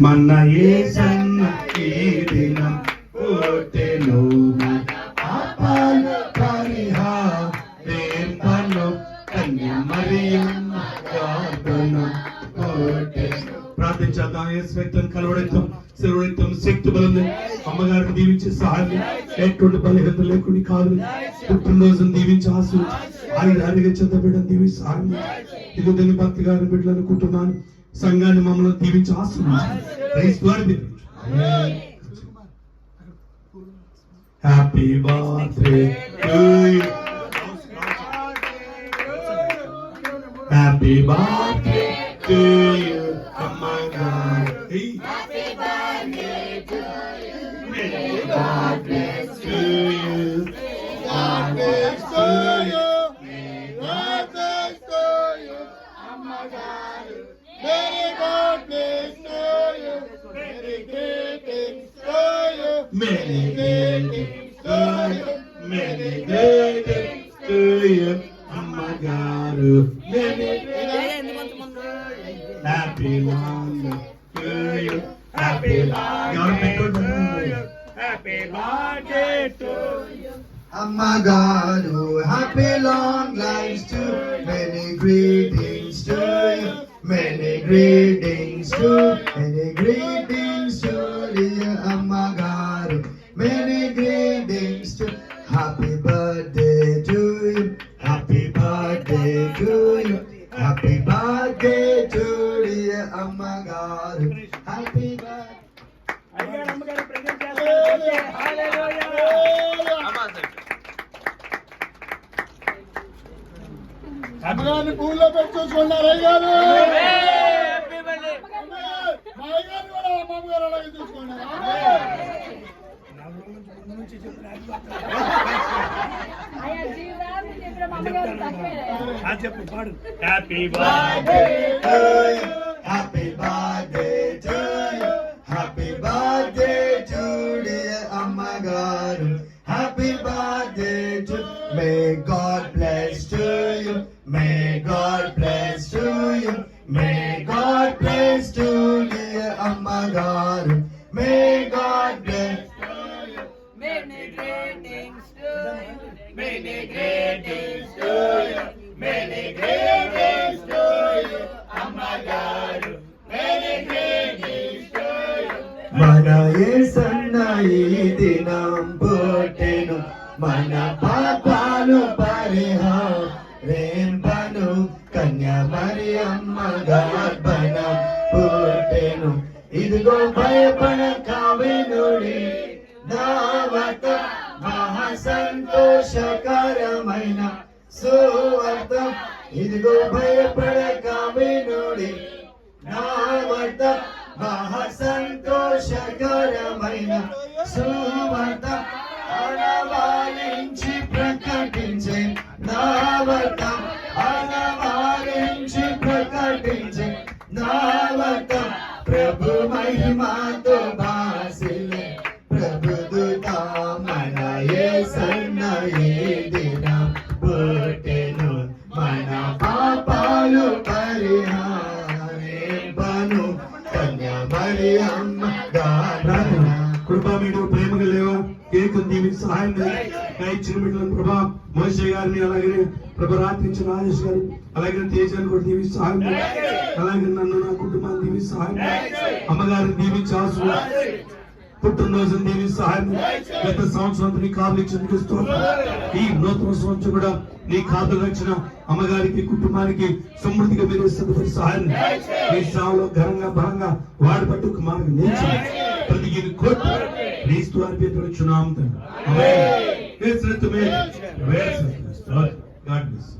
మన ఏసన్న ఈ దినం పుట్టెను పాపాలు పరిహారింపను కన్య మరియమ్మ గార్డను పుట్టెను ప్రార్థించేద్దాం ఏ వ్యక్తులను కలవడెత్తాం శిరుడెత్తాం శక్తి బలం అమ్మగారిని దీవించి సహాయం ఎటువంటి బలహీనత లేకుండా కాదు. పుట్టినరోజును దీవించి ఆశ ఆయన అడిగే చెత్త బిడ్డను దీవించి సహాయం ఇదిగో దీని భక్తి గారి బిడ్డలు అనుకుంటున్నాను సంఘాన్ని మమ్మల్ని దీవించి ఆశీర్వదించు. Happy birthday to you happy birthday to you అమ్మగా God Many good things to you. Many good eh, eh, things to you. Many good things to you. Many good things to you. Oh my God. Many Happy London to you. Happy London to you. Happy London to you. Oh my God, oh, happy long lives to many great greetings to, many greetings to dear Amagaru, many greetings to, happy birthday to you, happy birthday to you, happy birthday to dear Amagaru, happy birthday. అయ్యగారు అమ్మగారు present చేస్తారు. Hallelujah. అమ్మగారిని పూల్లో పెట్టి చూసుకున్నారు అయ్యారు Happy birthday. మా అయ్యగారిని కూడా మా అమ్మగారు అలాగే చూసుకున్నారు ఆయా జీవితాన్ని చెప్పిన మా అమ్మగారు తక్కువే. ఆ చెప్పు పాడు happy birthday birthday to you. Happy birthday to you. Happy birthday to dear Amagaru. Happy birthday to you. Many greetings to you. Many greetings to you. Amagaru. Many greetings to you. మన ఏసన్న ఈ దినం పుట్టెను మన పాపాలు పరిహారేంపను కన్య మరి అమ్మ గర్భన పుట్టెను ఇదిగో భయపడ వినుడి దావత సంతోషకరమైన సువార్తం. ఇదిగో భయపడక వినుడి నా నావత మహా సంతోషకరమైన సువార్త కన్య మరి అమ్మ మీరు ప్రేమగా కేకు దీవించి సహాయం ఇచ్చిన బిడ్డలను ప్రభా మోసే గారిని అలాగే ప్రభా రాత్రించిన రాజేష్ గారు అలాగే తేజాన్ని కూడా దీవించి సహాయం అలాగే నన్ను నా కుటుంబాన్ని దీవించి సహాయం అమ్మగారిని దీవించి ఆశ పుట్టినరోజును దీవించి సహాయం. గత సంవత్సరం నీ కాపులు స్తోత్రం. ఈ నూతన సంవత్సరం కూడా నీ కాపులు రక్షణ అమ్మగారికి కుటుంబానికి సమృద్ధిగా మీరు సహాయం. నీ సేవలో ఘనంగా బలంగా వాడబట్టు కుమారుని నేర్చు ప్రతిగిరి కొట్టు క్రీస్తు అర్పితుడు చున్నాం తండ్రి ఆమేన్. యేసు రక్తమే వేరు గాడ్ బ్లెస్